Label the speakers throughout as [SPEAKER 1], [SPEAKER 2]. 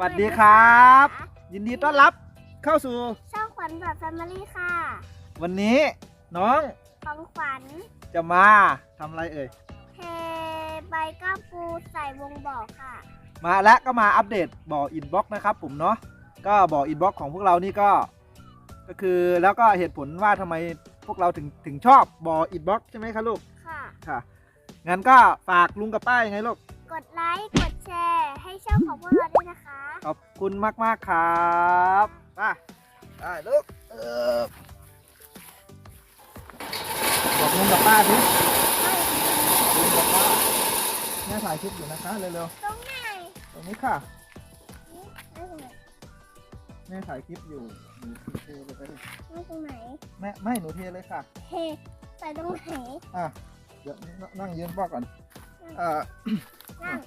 [SPEAKER 1] วัสดีครับ ยินดีต้อนรับเข้าสู่
[SPEAKER 2] ช่องขวัญแบบแฟมิลี่ค่ะ
[SPEAKER 1] วันนี้น้อง
[SPEAKER 2] ของขวัญ
[SPEAKER 1] จะมาทำอะไรเอ่ย
[SPEAKER 2] เทใบก้ามปูใส่วงบอกค่ะ
[SPEAKER 1] มาแล้วก็มาอัปเดตบ่ออินบ็อกนะครับผมเนาะก็บ่ออินบ็อกของพวกเรานี่ก็ ก็คือแล้วก็เหตุผลว่าทำไมพวกเราถึงถึงชอบบ่ออินบ็อกใช่ไหมคะลูก
[SPEAKER 2] ค่ะ
[SPEAKER 1] ค่ะงั้นก็ฝากลุงกับป้ายังไงลูก
[SPEAKER 2] กดไลค์ กดแชร์ ขอ
[SPEAKER 1] บคุณมากมากๆครับมาได้ลูกเออบอกลุงกับป้าสิลุงกับป้าแม่ถ่ายคลิปอยู่นะคะเร็ว
[SPEAKER 2] ตรงไหน
[SPEAKER 1] ๆตรงนี้ค่ะ
[SPEAKER 2] นี่ตรงไหน
[SPEAKER 1] แม่ถ่ายคลิปอยู่หนูเทเลยไปเลย
[SPEAKER 2] นี่ตรงไหน
[SPEAKER 1] แม่ไม่หนูเทเลยค่ะ
[SPEAKER 2] เทใส่ตรงไหน
[SPEAKER 1] อะเดี๋ยวนั่งยืนป้อก่อนเอ่อ
[SPEAKER 2] นั่ง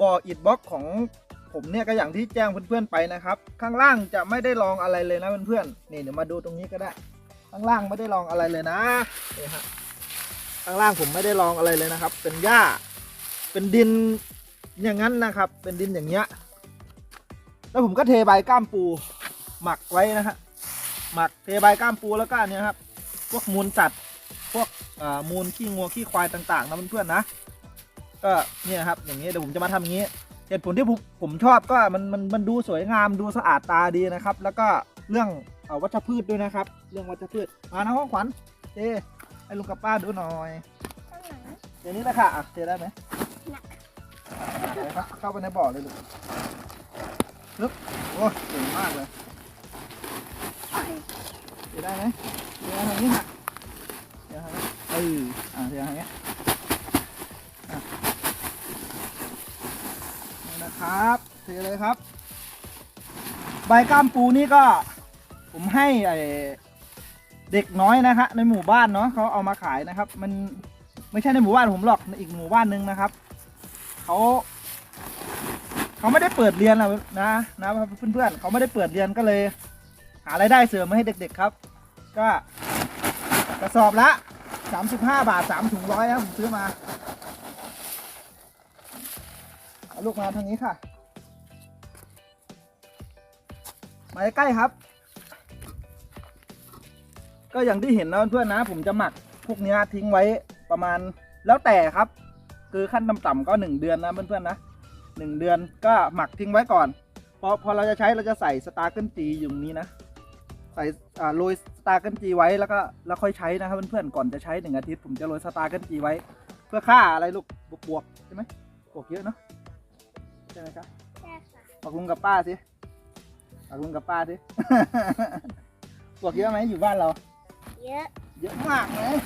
[SPEAKER 1] บ่ออิดบล็อกของผมเนี่ยก็อย่างที่แจ้งเพื่อนๆไปนะครับ ข้างล่างจะไม่ได้ลองอะไรเลยนะเพื่อนๆนี่เดี๋ยวมาดูตรงนี้ก็ได้ ข้างล่างไม่ได้ลองอะไรเลยนะนี่ฮะข้างล่างผมไม่ได้ลองอะไรเลยนะครับ เป็นหญ้า เป็นดินอย่างนั้นนะครับ เป็นดินอย่างเงี้ยแล้วผมก็เทใบก้ามปูหมักไว้นะฮะหมักเทใบก้ามปูแล้วก็เนี่ยครับ พวกมูลสัตว์พวกมูลขี้งัวขี้ควายต่างๆนะเพื่อนๆนะ ก็เนี่ยครับอย่างนี้เดี๋ยวผมจะมาทำอย่างนี้เหตุผลที่ผมผมชอบก็มันมันมันดูสวยงามดูสะอาดตาดีนะครับ แล้วก็เรื่องเอ่อวัชพืชด้วยนะครับ เรื่องวัชพืชมานะห้องขวัญเทให้ลุงกับป้าดูหน่อย
[SPEAKER 2] ตรงไหน
[SPEAKER 1] เดี๋ยวนี้นะค่ะอะเทได้ไหม
[SPEAKER 2] หนัก
[SPEAKER 1] อะไปครับเข้าไปในบ่อเลยลูกลึกโอ้เก่งมากเลยเทได้ไหมเทได้ทางนี้ค่ะเททางนี้เอออะเททางนี้อะนี่นะ ครับเทเลยครับ ใบก้ามปูนี่ก็ ผมให้ไอเด็กน้อยนะฮะในหมู่บ้านเนาะเขาเอามาขายนะครับ มันไม่ใช่ในหมู่บ้านผมหรอกในอีกหมู่บ้านหนึงนะครับเขาเขาไม่ได้เปิดเรียนนะนะนะเพื่อนๆเขาไม่ได้เปิดเรียนก็เลย หารายได้เสริมมาให้เด็ก ๆครับ ก็กระสอบละ 35 บาท3ถุงร้อยครับผมซื้อมา ลูกมาทางนี้ค่ะ มาใกล้ๆครับ ก็อย่างที่เห็นนะเพื่อนๆนะ ผมจะหมักพวกเนี้ทิ้งไว้ประมาณแล้วแต่ครับ คือขั้นต่ำๆก็หนึ่งเดือนนะเพื่อนๆนะหนึ่งเดือนก็หมักทิ้งไว้ก่อนพอพอเราจะใช้เราจะใส่สตาร์เกิลจีอยู่นี้นะใส่โรยสตาร์เกิลจีไว้แล้วก็แล้วค่อยใช้นะครับเพื่อนๆก่อนจะใช้หนึ่งอาทิตย์ผมจะโรยสตาร์เกิลจีไว้ เพื่อฆ่าอะไรลูกบวกๆใช่ไหมบวกเยอะเนาะ ช่ไหมครับ
[SPEAKER 2] ใช่ค่ะ
[SPEAKER 1] บอกลุงกับป้าสิบอกลุงกับป้าสิบวกเยอะไหมอยู่บ้านเรา
[SPEAKER 2] เยอะ
[SPEAKER 1] เยอะมากเลย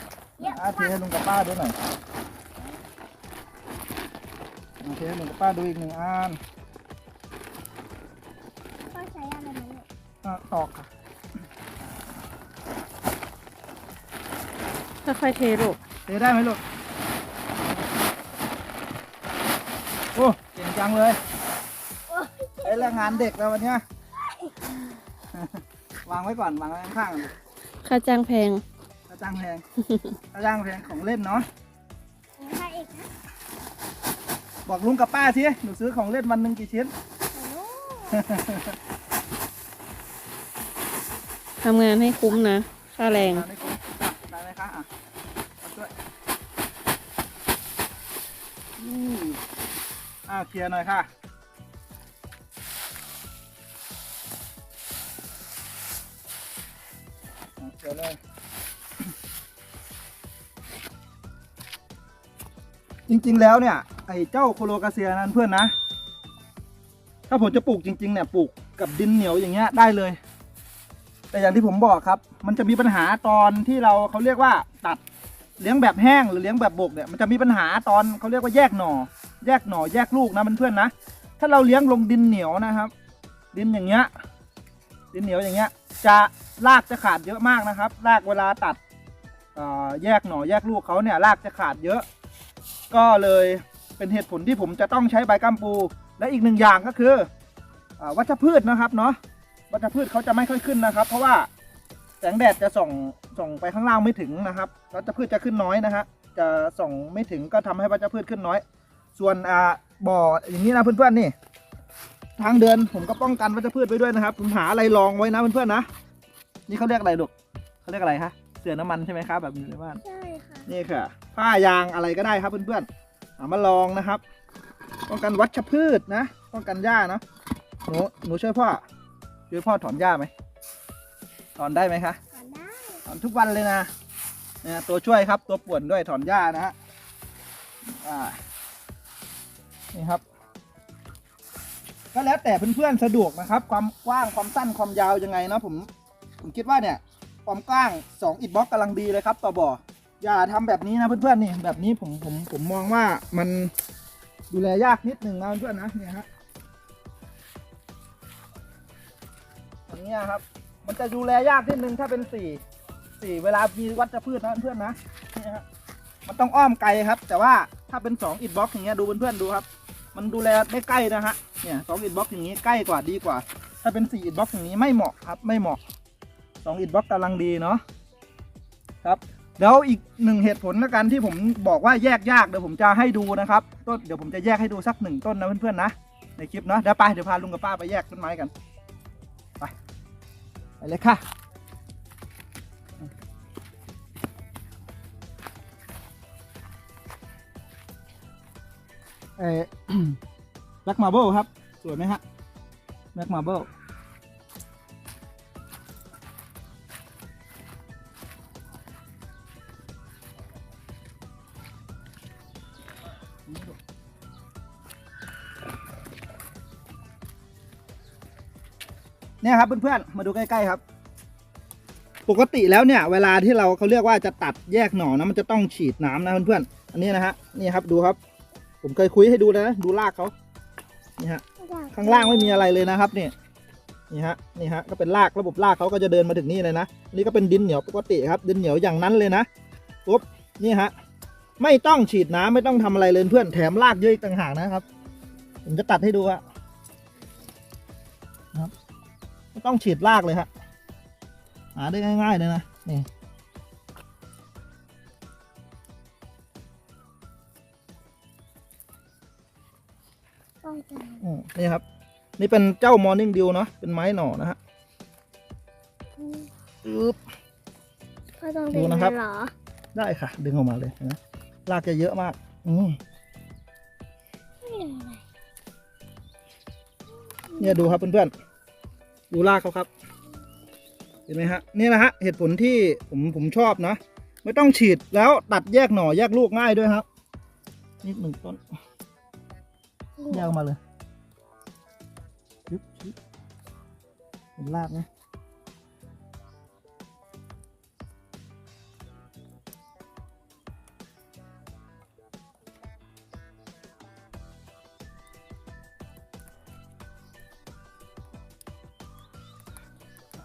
[SPEAKER 2] เยอะ
[SPEAKER 1] อาเท
[SPEAKER 2] มาก
[SPEAKER 1] ให้ลุงกับป้าดูหน่อยโอเคให้ลุงกับป้าดูอีกหนึ่งอัน
[SPEAKER 2] ก็ใช้อะไรมาเนี่ย
[SPEAKER 1] อะตอกค่ะ
[SPEAKER 3] ค่อยๆเทลูก
[SPEAKER 1] เทได้ไหมลูก อ้เก่งจังเลย
[SPEAKER 2] โอ้ย
[SPEAKER 1] ไอ้แรงงานเด็กแล้ววันเนี้ยวางไว้ก่อนวางไว้ข้างๆ
[SPEAKER 3] ค่าจ้างแพง
[SPEAKER 1] กระจ้างแพงกระจ้างแพงของเล่นเนาะ
[SPEAKER 2] ไม่ใช่อีกนะ
[SPEAKER 1] บอกลุงกับป้าสิหนูซื้อของเล่นวันหนึ่งกี่ชิ้น
[SPEAKER 2] โอ้โห
[SPEAKER 3] ทำงานให้คุ้มนะ ค่าแรง
[SPEAKER 1] ได้ไหมคุณอะได้ไหมคะอะเอาช่วยอืมอ้าว เคลียร์หน่อยค่ะเคลียร์เลยจริงๆแล้วเนี่ยไอ้เจ้าโคโลกาเซียนั้นเพื่อนนะ ถ้าผมจะปลูกจริงๆเนี่ยปลูกกับดินเหนียวอย่างเงี้ยได้เลย แต่อย่างที่ผมบอกครับ มันจะมีปัญหาตอนที่เราเขาเรียกว่าตัดเลี้ยงแบบแห้งหรือเลี้ยงแบบบกเนี่ยมันจะมีปัญหาตอนเขาเรียกว่าแยกหน่อ แยกหน่อแยกลูกนะเพื่อนๆนะ ถ้าเราเลี้ยงลงดินเหนียวนะครับ ดินอย่างเงี้ย ดินเหนียวอย่างเงี้ย จะรากจะขาดเยอะมากนะครับรากเวลาตัดแยกหน่อแยกลูกเขาเนี่ยรากจะขาดเยอะ ก็เลยเป็นเหตุผลที่ผมจะต้องใช้ใบกัมปู และอีกหนึ่งอย่างก็คืออวัชพืชนะครับเนาะวัชพืชเขาจะไม่ค่อยขึ้นนะครับ เพราะว่าแสงแดดจะส่องส่องไปข้างล่างไม่ถึงนะครับวัชพืชจะขึ้นน้อยนะฮะจะส่องไม่ถึงก็ทำให้วัชพืชขึ้นน้อย ส่วนอ่าบ่ออย่างนี้นะเพื่อนๆนี่ ทางเดินผมก็ป้องกันวัชพืชไว้ด้วยนะครับ ผมหาอะไรรองไว้นะเพื่อนๆนะนี่เขาเรียกอะไรลูกเขาเรียกอะไรคะเสือน้ำมันใช่ไหมครับแบบอยู่ในบ้าน
[SPEAKER 2] ใช่ค่ะ
[SPEAKER 1] นี่ค่ะ ผ้ายางอะไรก็ได้ครับเพื่อนๆเอามาลองนะครับ ป้องกันวัชพืชนะป้องกันหญ้านะหนูหนูช่วยพ่อช่วยพ่อถอนหญ้าไหมถอนได้ไหมคะ
[SPEAKER 2] ทานได้
[SPEAKER 1] ถอนทุกวันเลยนะเนี่ยตัวช่วยครับตัวป่วนด้วยถอนหญ้านะฮะอ่า นี่ครับ ก็แล้วแต่เพื่อนๆสะดวกนะครับ ความกว้างความสั้นความยาวยังไงนะผมผมคิดว่าเนี่ย ความกว้าง2อิฐบล็อกกำลังดีเลยครับ ต่อบ่ออย่าทำแบบนี้นะเพื่อนๆนี่แบบนี้ผมผมผมมองว่ามันดูแลยากนิดหนึ่งนะเพื่อนๆนะเนี่ยฮะอย่างเงี้ยครับ มันจะดูแลยากนิดนึงถ้าเป็นสี่สี่เวลามีวัชพืชนะเพื่อนๆนะเนี่ยฮะมันต้องอ้อมไกลครับ แต่ว่าถ้าเป็นสองอิฐบล็อกอย่างเงี้ยดูเพื่อนๆดูครับ มันดูแลได้ใกล้นะฮะเนี่ยสองอิฐบล็อกอย่างงี้ใกล้กว่าดีกว่า ถ้าเป็นสี่อิฐบล็อกอย่างนี้ไม่เหมาะครับไม่เหมาะสองอิฐบล็อกกำลังดีเนาะครับแล้วอีกหนึ่งเหตุผลละกันที่ผมบอกว่าแยกยากเดี๋ยวผมจะให้ดูนะครับต้นเดี๋ยวผมจะแยกให้ดูสักหนึ่งต้นนะเพื่อนๆนะในคลิปเนาะเดี๋ยวไปเดี๋ยวพาลุงกับป้าไปแยกต้นไม้กันไปไปเลยค่ะ เออแบล็กมาร์เบิลครับ สวยไหมฮะแบล็กมาร์เบิลเนี่ยครับเพื่อนๆ มาดูใกล้ๆครับ ปกติแล้วเนี่ยเวลาที่เราเขาเรียกว่าจะตัดแยกหน่อนะมันจะต้องฉีดน้ำนะเพื่อนๆ อันนี้นะฮะนี่ครับดูครับ ผมเคยคุยให้ดูแล้วนะ ดูรากเขานี่ฮะ ข้างล่างไม่มีอะไรเลยนะครับเนี่ยนี่ฮะนี่ฮะก็เป็นรากระบบรากเขาก็จะเดินมาถึงนี่เลยนะนี่ก็เป็นดินเหนียวปกติครับ ดินเหนียวอย่างนั้นเลยนะปุ๊บนี่ฮะไม่ต้องฉีดน้ำไม่ต้องทำอะไรเลยเพื่อนแถมรากเยอะอีกต่างหากนะครับ ผมจะตัดให้ดูอะนะครับไม่ต้องฉีดรากเลยฮะหาได้ง่าย ๆ เลยนะนี่
[SPEAKER 2] น
[SPEAKER 1] อืมนี่ครับ นี่เป็นเจ้ามอร์นิ่งดิวเนาะเป็นไม้หน่อนะฮะอึ๊บ
[SPEAKER 2] พ่อต้อง
[SPEAKER 1] ดู
[SPEAKER 2] ดึง
[SPEAKER 1] นะครับ
[SPEAKER 2] เลยเหรอ
[SPEAKER 1] ได้ค่ะ ดึงออกมาเลยเห็นะรากจะเยอะมาก อืม
[SPEAKER 2] ไม่ดึงอะไร
[SPEAKER 1] เนี่ยดูครับเพื่อนๆดูรากเขาครับ เห็นไหมฮะนี่นะฮะเหตุผลที่ผมผมชอบนะไม่ต้องฉีดแล้วตัดแยกหน่อแยกลูกง่ายด้วยครับ นิดหนึ่งต้นแยกออกมาเลย ชึบชึบเห็นรากไหม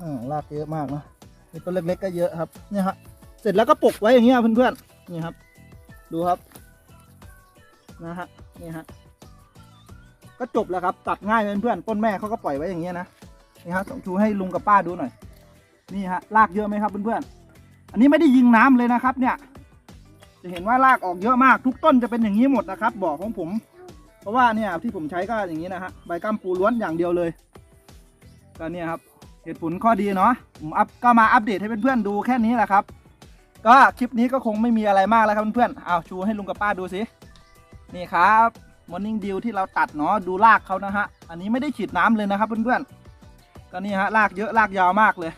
[SPEAKER 1] อ่ารากเยอะมากนะนี่ต้นเล็กๆก็เยอะครับ เนี่ยฮะ เสร็จแล้วก็ปลูกไว้อย่างเงี้ยเพื่อนๆ นี่ครับ ดูครับ นะฮะ นี่ฮะ ก็จบแล้วครับ ตัดง่ายเพื่อนๆต้นแม่เขาก็ปล่อยไว้อย่างเงี้ยนะนี่ฮะส่งชูให้ลุงกับป้าดูหน่อย นี่ฮะรากเยอะไหมครับเพื่อนๆอันนี้ไม่ได้ยิงน้ำเลยนะครับ เนี่ย จะเห็นว่ารากออกเยอะมากทุกต้นจะเป็นอย่างนี้หมดนะครับบ่อของผม เพราะว่าเนี่ยที่ผมใช้ก็อย่างนี้นะฮะใบกัมปูล้วนอย่างเดียวเลยก็เนี่ยครับเหตุผลข้อดีเนาะผมอัพก็มาอัปเดตให้เพื่อนๆดูแค่นี้แหละครับ ก็คลิปนี้ก็คงไม่มีอะไรมากแล้วครับเพื่อนๆเอาชูให้ลุงกับป้าดูสินี่ครับ มอร์นิ่งดิวที่เราตัดเนาะดูรากเขานะฮะ อันนี้ไม่ได้ฉีดน้ำเลยนะครับเพื่อนๆก็นี่ฮะรากเยอะรากยาวมากเลย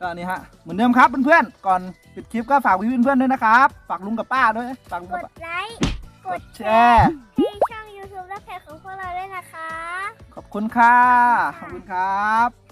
[SPEAKER 1] ก็นี่ฮะเหมือนเดิมครับเพื่อนๆก่อนปิดคลิปก็ฝากพี่เพื่อนๆด้วยนะครับฝากลุงกับป้าด้วยฝากลุง
[SPEAKER 2] ก
[SPEAKER 1] กับ
[SPEAKER 2] ด
[SPEAKER 1] ป้า
[SPEAKER 2] ไลค์
[SPEAKER 1] กดแชร์
[SPEAKER 2] ให้ช่อง YouTube และเพจของพวกเราด้วยนะคะ
[SPEAKER 1] ขอบคุณค่ะขอบคุณครับ